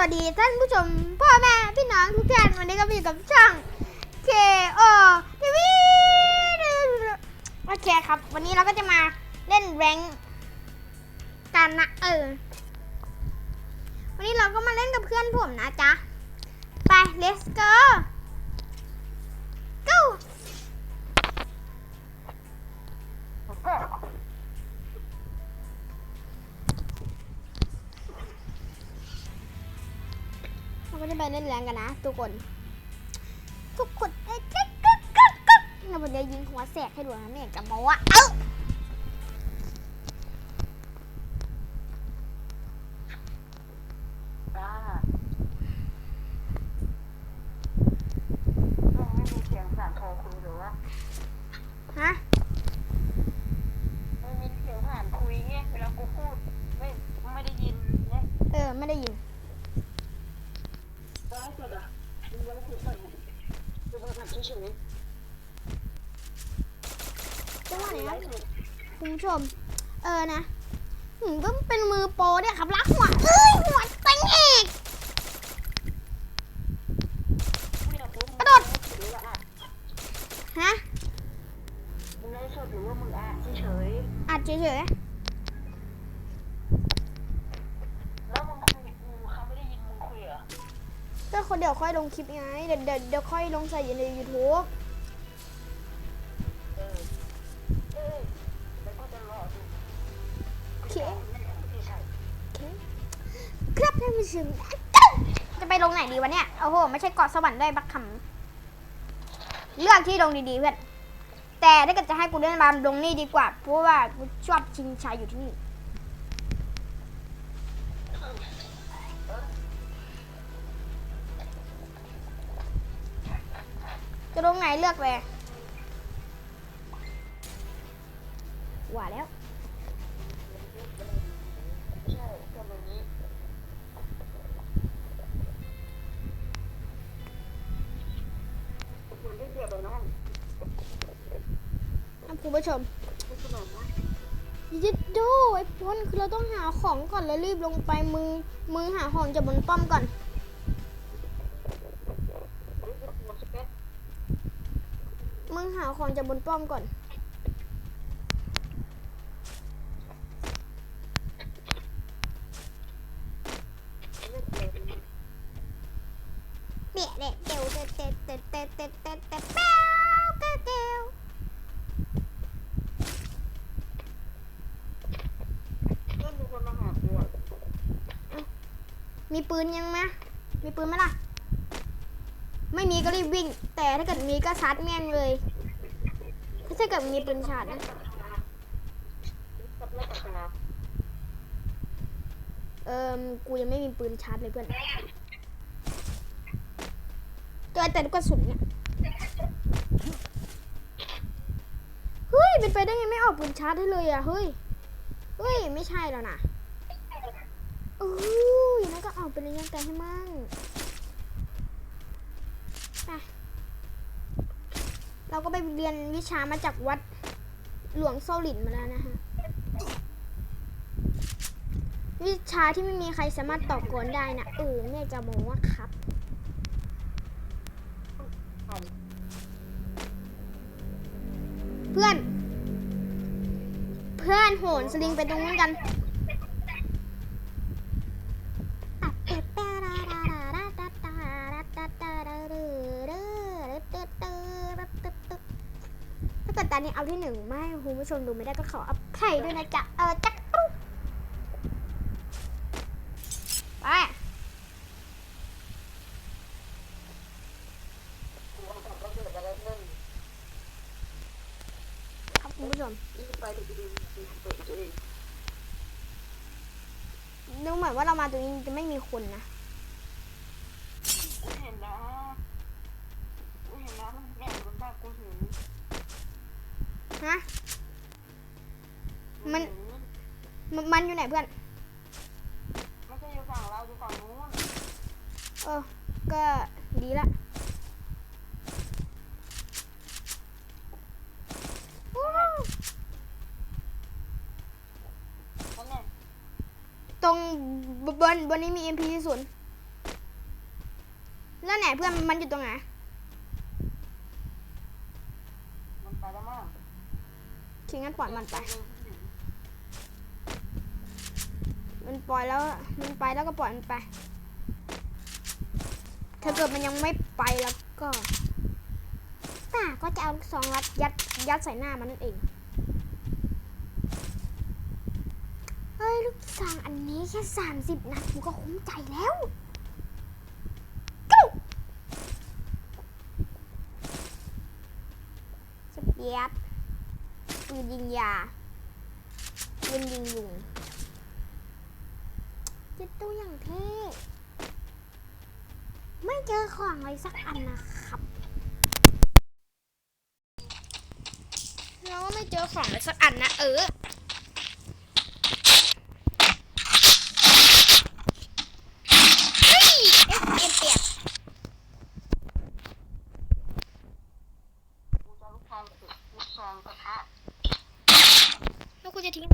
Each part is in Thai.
วัสดีท่านผู้ชมพ่อแม่พี่น้องทุกท่านวันนี้ก็อยู่กับช่อง K O TV โอเคครับ วันนี้เราก็จะมาเล่นแรงกันนะเออ วันนี้เราก็มาเล่นกับเพื่อนผมนะจ๊ะ ไป let's go go จะไปเล่นแรงกันนะ ทุกคน ทุกคนเอ้ยกิ๊กกิ๊กกิ๊กกิ๊กเราจะยิงหัวแสกให้ดูนะไม่อยกจะโม้อะเอ้า จ้าไม่ไม่มีเสียงผ่านโทรคุยหรือว่า ฮะ ไม่มีเสียงผ่านคุยไงเวลากูพูดไม่ไม่ได้ยินเนี่ย เออ ไม่ได้ยิน ไลฟ์สดอะดูไลฟ์สดหน่อยดูโทรศัพท์เฉย จังหวะ ๆ ไหน ไล นะ ฟ์สด คุณผู้ชม เออนะหืมก็เป็นมือโปรเนี่ยครับรักหัวเอ้ยหัวเต็งเอกไม่อยากรู้กระโดดหรือว่าอะฮะมึงไลฟ์สดหรือว่ามึงอะเฉยอัดเฉยๆแล้วมึงคุยกูเขาไม่ได้ยินมึงคุยเหรอๆก็คนเดี๋ยวค่อยลงคลิปไงเดี๋ยวเดี๋ยวเดี๋ยวค่อยลงใส่ใน YouTube เอ อ้โห ไม่ใช่เกาะสวรรค์ด้วยบักคำเลือกที่ลงดีๆเพื่อน แต่ถ้าเกิดจะให้กูเล่นมาลงนี่ดีกว่า เพราะว่ากูชอบชิงชัยอยู่ที่นี่ จะลงไหนเลือกเลยว่าแล้ว ชมยิดดูไอ้พนคือเราต้องหาของก่อนแล้วรีบลงไปมึงมึงหาของจากบนป้อมก่อนมึงหาของจากบนป้อมก่อน เลือกเกียรตินะ เปียเด็ดเดี๋ยวเด็ดเด็ดเด็ดเด็ดเด็ดเด็ดเด็ดแป๊วเด็ดเด็ว เพื่อนมีคนมาหากูอะ มีปืนยังไหมมีปืนไหมล่ะ ไม่มีก็รีบวิ่ง แต่ถ้าเกิดมีก็ซัดแม่งเลยถ้าเกิดมีปืนชาร์จนะกับเลือกปากกาเอิมกูยังไม่มีปืนชาร์จเลยเพื่อนตัวแต่ลูกกระสุนเนี่ยเฮ้ยเป็นไปได้ไงไม่เอาปืนชาร์จให้เลยอะเฮ้ยเฮ้ยไม่ใช่แล้วนะเอ้ยนั่นก็เอาเป็นระยะไกลให้มั่งไป เราก็ไปเรียนวิชามาจากวัดหลวงโซลินมาแล้วนะฮะ วิชาที่ไม่มีใครสามารถตอบกวนได้นะเออแม่จะมองว่าครับ เพื่อน เพื่อนโหนสลิงไปตรงนู้นกันานนี้เอาที่หนึ่งไม่คุณผู้ชมดูไม่ได้ก็ขออภัยด้วยนะจ๊ะ เออจักปุ๊บไปครับคุณผู้ชมรีบไปดูดูดูตัวเองดูเหมือนว่าเรามาตรงนี้จะไม่มีคนนะ กูเห็นแล้วกูเห็นแล้วมันแอบบนบ้านกูเห็น ฮะมันมัน มันอยู่ไหนเพื่อน ไม่ใช่อยู่ฝั่งเราอยู่ฝั่งนู้นเออ ก็ดีละอู้นั่นแหละตรงบนบนนี้มี MP ศูนย์แล้วไหนเพื่อนมันอยู่ตรงไหนมันไปแล้วมั้ง คิงงั้น ปล่อยมันไป มันปล่อยแล้วมันไปแล้วก็ปล่อยมันไป ถ้าเกิดมันยังไม่ไปแล้วก็ป้าก็จะเอาลูกซองรัดยัดยัดใส่หน้ามันนั่นเอง เฮ้ยลูกซองอันนี้แค่สามสิบนัดกูก็คุ้มใจแล้วกูสเปียบ ปืนยิงยาปืนยิงยุงเจะตู้อย่างเท่ไม่เจอของอะไรสักอันนะครับเราไม่เจอของอะไรสักอันนะเออ เฮ้ยเอฟเอฟเปียก กูจะลูกซองติดลูกซองกระทะ แล้วกูจะทิ้ง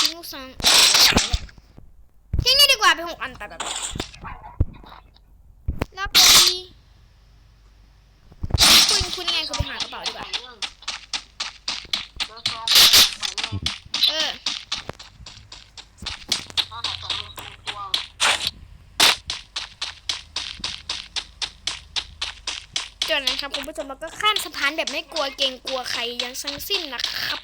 ทิ้งลูกซองทิ้งนี่ดีกว่าไปหกอันไปแบบแล้วไปคุณคุณยังไงคุณไปหากระเป๋าดีกว่าเออจากนั้นครับคุณผู้ชมเราก็ข้ามสะพานแบบไม่กลัวเกรงกลัวใครยังทั้งสิ้นนะครับ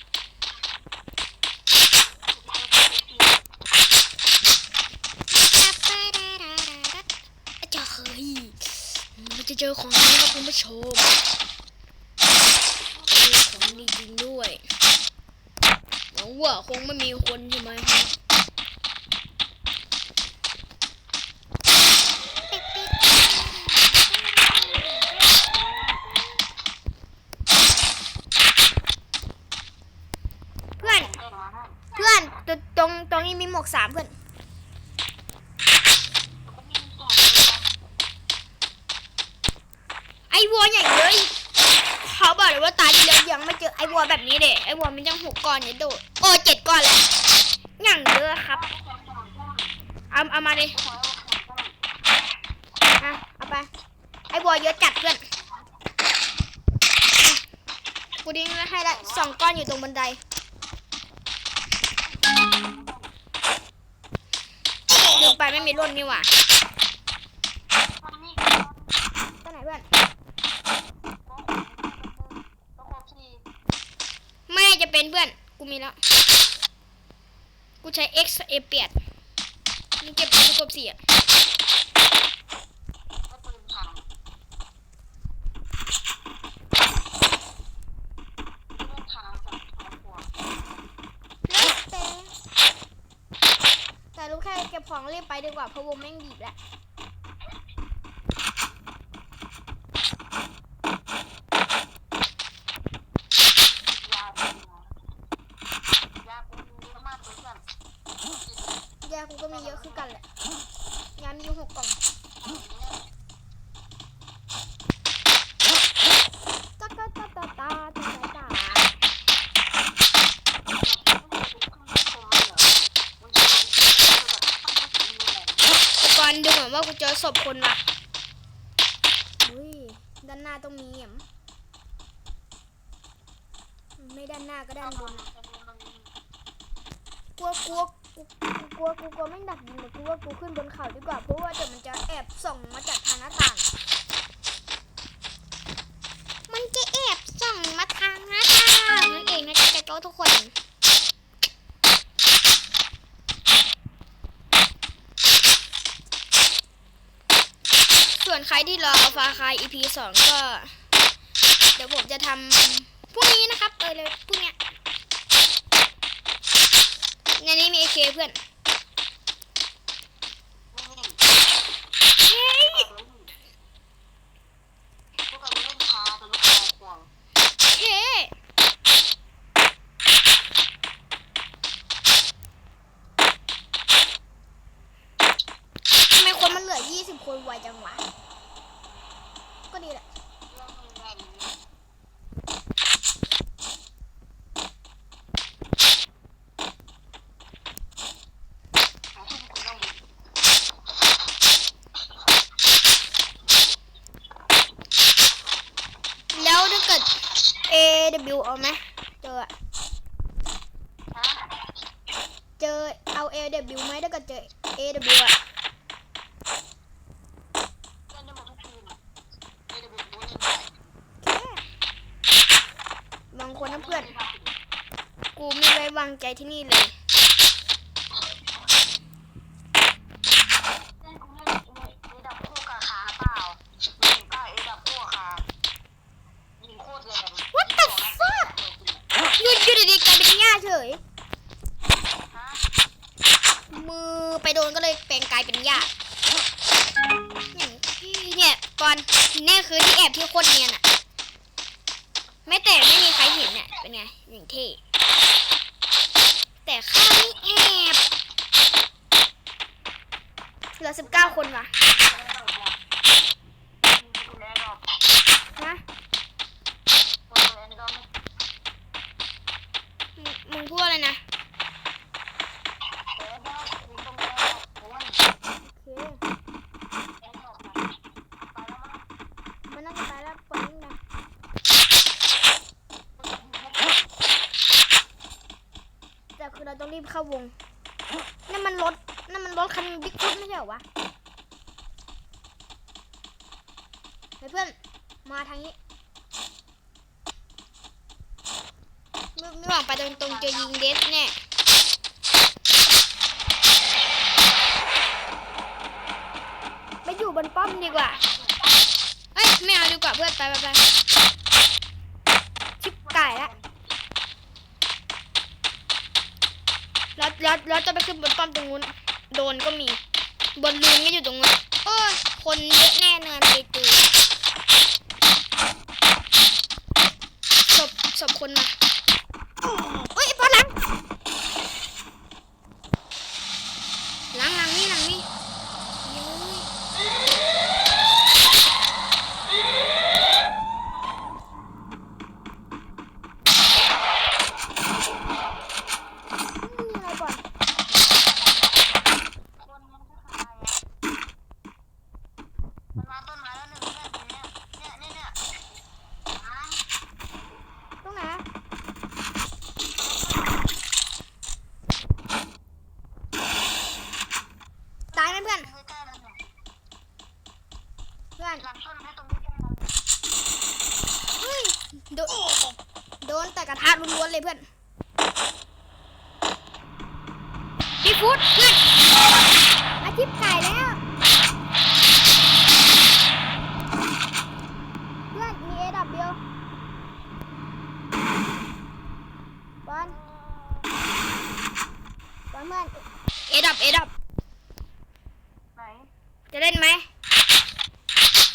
จะเฮ้ยมันจะ เจอของดีครับคุณผู้ชมเจอของดีจริงด้วยหวังว่าคงไม่มีคนใช่ไหมฮะเพื่อน เพื่อนตรงตรงตรงนี้มีหมวกสามเพื่อน แล้วก็ยิงก่อนเลยนะ ไอ้วัวอย่างเยเขาบอกเลยว่าตาที่แล้วยังไม่เจอไอ้วัวแบบนี้เด็ไอ้วัวมันยังหกก้อนเนี่ยโดดโอ้เจ็ดก้อนแล้วอย่างเยอะครับเอาเอามาดิอะเอาไปไอ้วัวเยอะจัดเพื่อนกูดิ้งให้ละสองก้อนอยู่ตรงบันไดลืมไปไม่มีร่นนี่หว่าตัวไหนเพื่อน ไม่น่า จะเป็นเพื่อน กูมีแล้ว กูใช้ X A เปียดนี่เก็บกูกบสี่อะแล้วแต่แต่รู้แค่เก็บของรีบไปดีกว่าเพราะวงแม่งบีบแล้ว ยากูก็มีเยอะคือกันแหละ ยามีอยู่หกกล่องตาตาตาตาตาตาตาแต่ก่อนดู เจอศพคนว่ะอุ้ยด้านหน้าต้องมีเหมไม่ด้านหน้าก็ด้านบนกลัวกลัวกลัวกลัวไม่ดักยิงแต่กลัวกลัวขึ้นบนเขาดีกว่าเพราะว่าจะแอบส่องมาจากทางหน้าต่าง มันจะแอบส่องมาทางหน้าต่างนั่นเองนะจ๊ะโต๊ะทุกคน ส่ วนใครที่รอฟาคาย EP สองก็ เดี๋ยวผมจะทำพรุ่งนี้นะครับ เออเลยพรุ่งเนี้ยในนี้มีเอเคเพื่อน เฮ้ยเฮ้ทำไมคนมันเหลือ 20 คนไวจังวะ ก็ดีแหละ AW เอาไหมเจออะ ฮะ เจอเอา AW ไหมถ้าเกิดเจอ AW อะ เล่นได้หมดทุกทีมเอเดบิวกูเล่นได้ แค่บางคนนะเพื่อน กูไม่ไว้วางใจ ที่นี่เลย เล่นกูเล่นเอดับคู่กับขาเปล่าหนึ่งเก้าเอดับคู่กับขายิงโคตรแรง What the fuck หยุดหยุดดีๆกลายเป็นหญ้าเฉย ฮะ มือไปโดนก็เลยแปลงกลายเป็นหญ้าอย่างที่เนี่ยปอนนี่คือที่แอบที่โคตรเนียนอะไม่แต่ไม่มีใครเห็นเนี่ยเป็นไงอย่างเท่แต่ข้าไม่แอบเหลือสิบเก้าคนว่ะ กูแลดอก นะ กูแลดอก มึงพูดอะไรนะแลดอกกูต้องแลดอกโอ้ยโอเคแลดอกไปแล้วมั้งมันน่าจะไปแล้วปล่อยนิ่งนะแต่คือเราต้องรีบเข้าวงนั่นมันรถนั่นมันรถคันบิ๊กฟุตไม่ใช่เหรอวะเฮ้ยเพื่อนมาทางนี้ ไม่ไม่หวังไปตรงตรงๆเจอยิงเดสแน่ไปอยู่บนป้อมดีกว่า เอ้ยไม่เอาดีกว่าเพื่อนไปไปไปชิบไก่ละแล้วแล้วแล้วจะไปขึ้นบนป้อมตรงนู้น โดนก็มี บนลูนก็อยู่ตรงนู้นโอ้ยคนเยอะแน่นอนไปตูศพศพคนมาเอ้ยปอหลังหลังหลังนี่หลังนี่เย้ย มีอะไรก่อน คนมันก็ตายอะมันมาต้นไม้แล้วหนึ่งเนี่ยเนี่ยเนี่ยเนี่ยอะ ตรงไหนตายไหมเพื่อน ใกล้ๆมันเนี่ย เพื่อน หลังต้นไม้ตรงนี้ใกล้มัน เฮ้ยโดนโดนแต่กระทะล้วนๆเลยเพื่อนพี่ฟุตเพื่อนอาทิตย์ไก่แล้ว เพื่อนมีเอดับเบิลบ อลบอลเพื่อนเอดับเอดับไหนจะเล่นไหม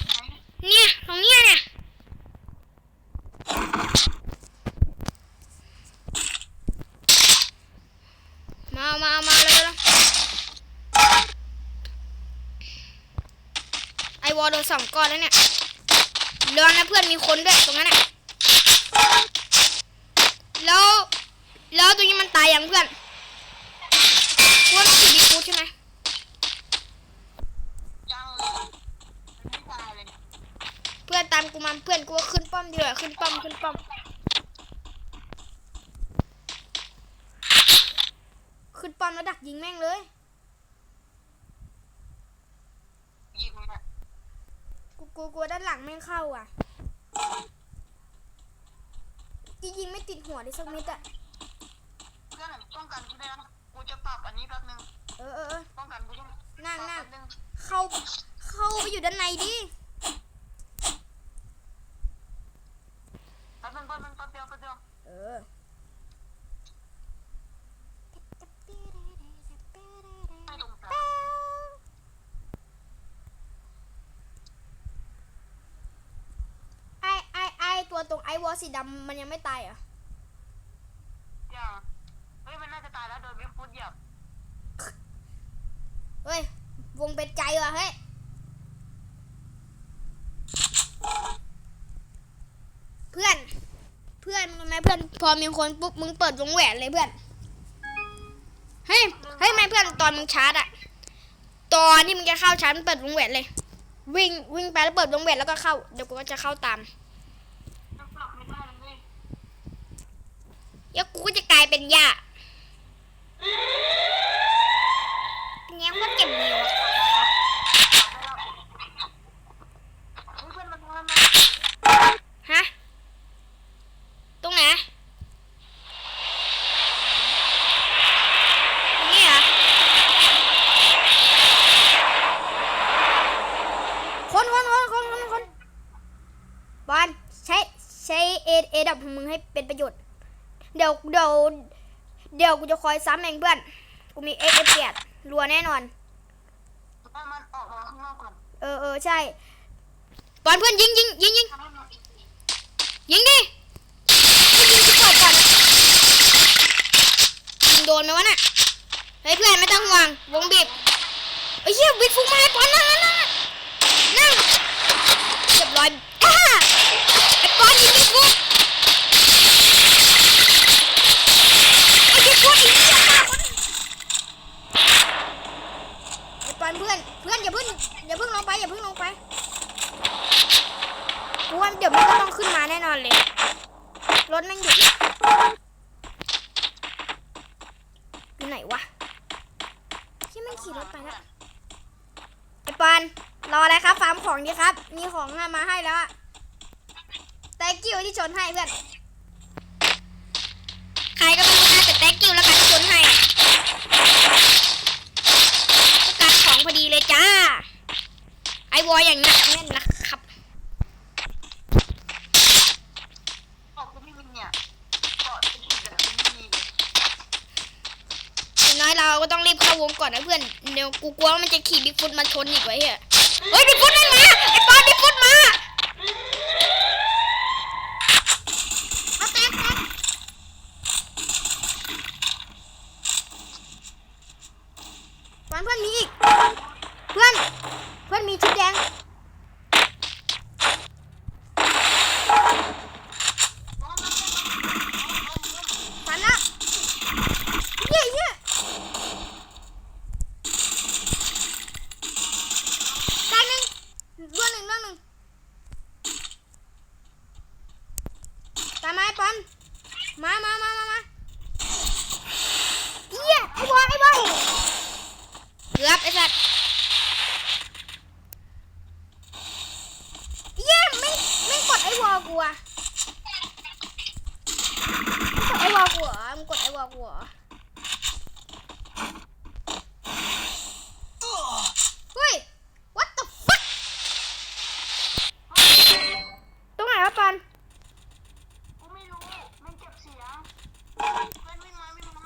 ไหนเนี่ยตรงเนี้ยเนี่ยมาเอามาเอามาเลยเลยไอวอลโดนสองก้อนแล้วเนี่ยเรือนะเพื่อนมีคนด้วยตรงนั้นน่ะแล้ว แล้วตรงนี้มันตายยังเพื่อนพวกสีดีกูดใช่ไหมยังเลยมันไม่ตายเลยเพื่อนตามกูมาเพื่อนกูว่าขึ้นป้อมดีกว่าขึ้นป้อมขึ้นป้อม ขึ้นป้อมแล้วดักยิงแม่งเลยยิงมันอะกูกูกลัวด้านหลังแม่งเข้าอะจริงๆไม่ติดหัวเลยสักเม็ดอะเพื่อนป้องกันกูด้วยนะกูจะปรับอันนี้แป๊บนึงเออเออเออป้องกันกูด้วยนั่งนั่งแป๊บนึงเข้าเข้าไปอยู่ด้านในดิแป๊บนึงแป๊บนึงแป๊บเดียวแป๊บเดียวเออไม่ตรงกลางไอไอไอตัวตรงไอวอลสีดำมันยังไม่ตายเหรออย่างเฮ้ยมันน่าจะตายแล้วโดนบิ๊กฟุตเหยียบ เฮ้ย วงเป็นใจว่ะเฮ้ยเพื่อน เพื่อนมึงรู้ไมเพื่อนพอมีคนปุ๊บมึงเปิดวงแหวนเลยเพื่อนเฮ้ยเฮ้ยไม่เพื่อนตอนมึงชาร์จอะตอนที่มึงจะเข้าชาร์จมึงเปิดวงแหวนเลย วิ่งวิ่งไปแล้วเปิดวงแหวนแล้วก็เข้าเดี๋ยวกูก็จะเข้าตามเดี๋ยวกูก็จะกลายเป็นหญ้าเป็นไงโคตรเก็บเดียวอะ เฮ้ยเพื่อนมันมัน ฮะ ตรงไหนตรงนี้เหรอ คนคนคนคนคนคนบอลใช้ใช้เอเอดับของมึงให้เป็นประโยชน์ เดี๋ยวเดี๋ยวเดี๋ยว กูจะคอยซ้ำเองเพื่อน กูมีเอเอเปียดรัวแน่นอนมันมันออกมาข้างนอกก่อนเออเออใช่บอลเพื่อนยิงยิงยิงยิงทำให้มันยิงดิกูยิงกูเปิดก่อนยิงโดนไหมวะน่ะเฮ้ยเพื่อนไม่ต้องห่วงวงบีบไอ้ยเหี้ยวิดฟุกมาให้ปอนนั่งนั่งนั่งนั่งเรียบร้อยอ้าไอ้ปอนยิงวิดฟุก ไอ้วิดฟุกไอ้เหี้ยฆ่าคนไอ้ปอนเพื่อนเพื่อนอย่าเพิ่งอย่าเพิ่งลงไปอย่าเพิ่งลงไปกูว่าเดี๋ยวมันก็ต้องขึ้นมาแน่นอนเลย รถแม่งหยุดอยู่ไหนวะที่แม่งขี่รถไปแล้วไอปอนรออะไรครับฟาร์มของดีครับ มีของมาให้แล้วอะแต่กิ้วที่ชนให้เพื่อน ใครก็ ไม่รู้นะแต่แตงกิ้วแล้วกันที่ชนให้ต้องการของพอดีเลยจ้า ไอวอลอย่างหนักแน่นนะครับออกก็ไม่มีเนี่ยเกาะติดแบบไม่มีเลยอย่างน้อยเราก็ต้องรีบเข้าวงก่อนนะเพื่อน เดี๋ยวกูกลัวว่ามันจะขี่บิ๊กฟุตมาชนอีกไว้เหี้ยเฮ้ยบิ๊กฟุตนั่นมาไอ้ปอนบิ๊กฟุตมาเอาแตกแตกปอนเพื่อนมีอีก เพื่อน เพื่อนมีชุดแดงฟันละเย้เย้ตายหนึ่งร่วนหนึ่งร่วนหนึ่งตามมาไอ้ปอนมามามามามาเย้ไอ้บอลไอ้บอลเกือบไอ้สัตว์เย้ไม่ไม่งกดไอ้วอลกูอะกดไอ้วอลกูเหรอมึงกดไอ้วอลกูเหรอ เฮ้ย what the fuck ตรงไหนวะปอน กูไม่รู้มันเก็บเสียงเพื่อนวิ่งมาวิ่งมา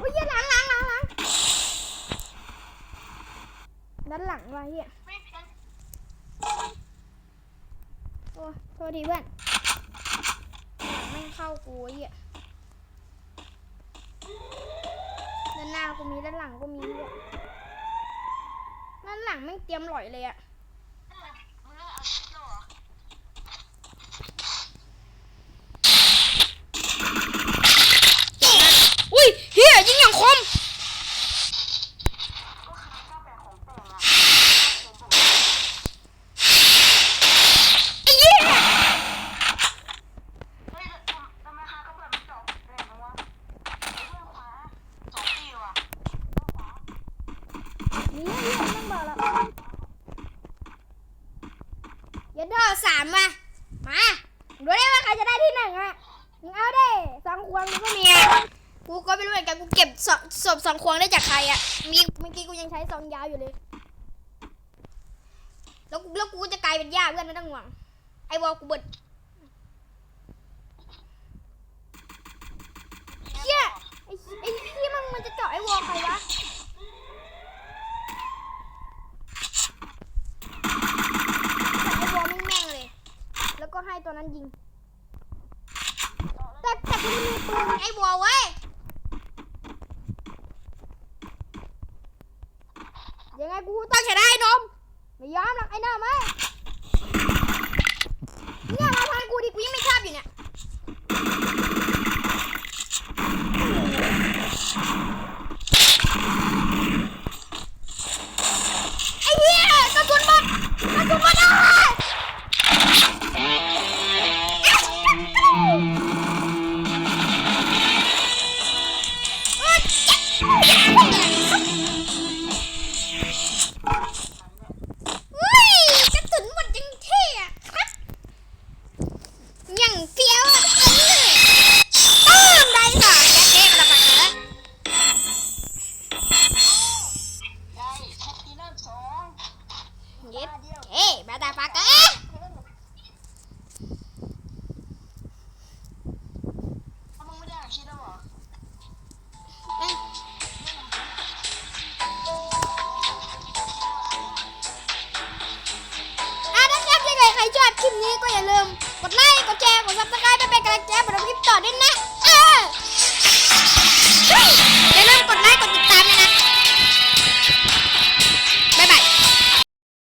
อุ้ยเหี้ยหลังหลังหลังหลังด้านหลังว่ะเฮีย ไม่เพี้ยน โอ้โทษทีเพื่อนไม่งเข้ากูไอ้เฮียด้านหน้าก็มีด้านหลังก็มีด้วยด้านหลังแม่งเตรียมหลอยเลยอะ มึงเล่นอาชิโร่เหรอ อุ้ยเฮียยิงอย่างคม ก็คือเจ้าแบบของแต่งอะ ไอ้เหี้ย เฮ้ยทำทำไมคะก็แบบมันเจาะแรงนะวะเพื่อนขวาสองปีว่ะเพื่อนขวา นี่เฮียมันบอกแล้วอ ย่าเด้อสามมา มาดูได้ว่าใครจะได้ที่หนึ่งอะมึงเอาได้สองควงมึงก็มีอะกูก็ไม่รู้เหมือนกันกูเก็บศพสองควงได้จากใครอะมีเมื่อกี้กูยังใช้ซองยาวอยู่เลย แล้วแล้วกูจะกลายเป็นหญ้าเพื่อนไม่ต้องห่วง ไอ้วอลกูเบิดเฮียไอ้ไอ้เฮียมันมันจะเจาะไอ้วอลใครวะ ไอ้วอลแม่งๆเลย แล้ว ก็ให้ตัวนั้นยิง แต่แต่กูไม่มีปืนไอ้บัวเว้ยยังไงกูต้องชนะไอ้นมไม่ยอมหรอกไอ้หน้าไหมเนี่ยมาพันกูดิกูยังไม่ชอบอยู่เนี่ย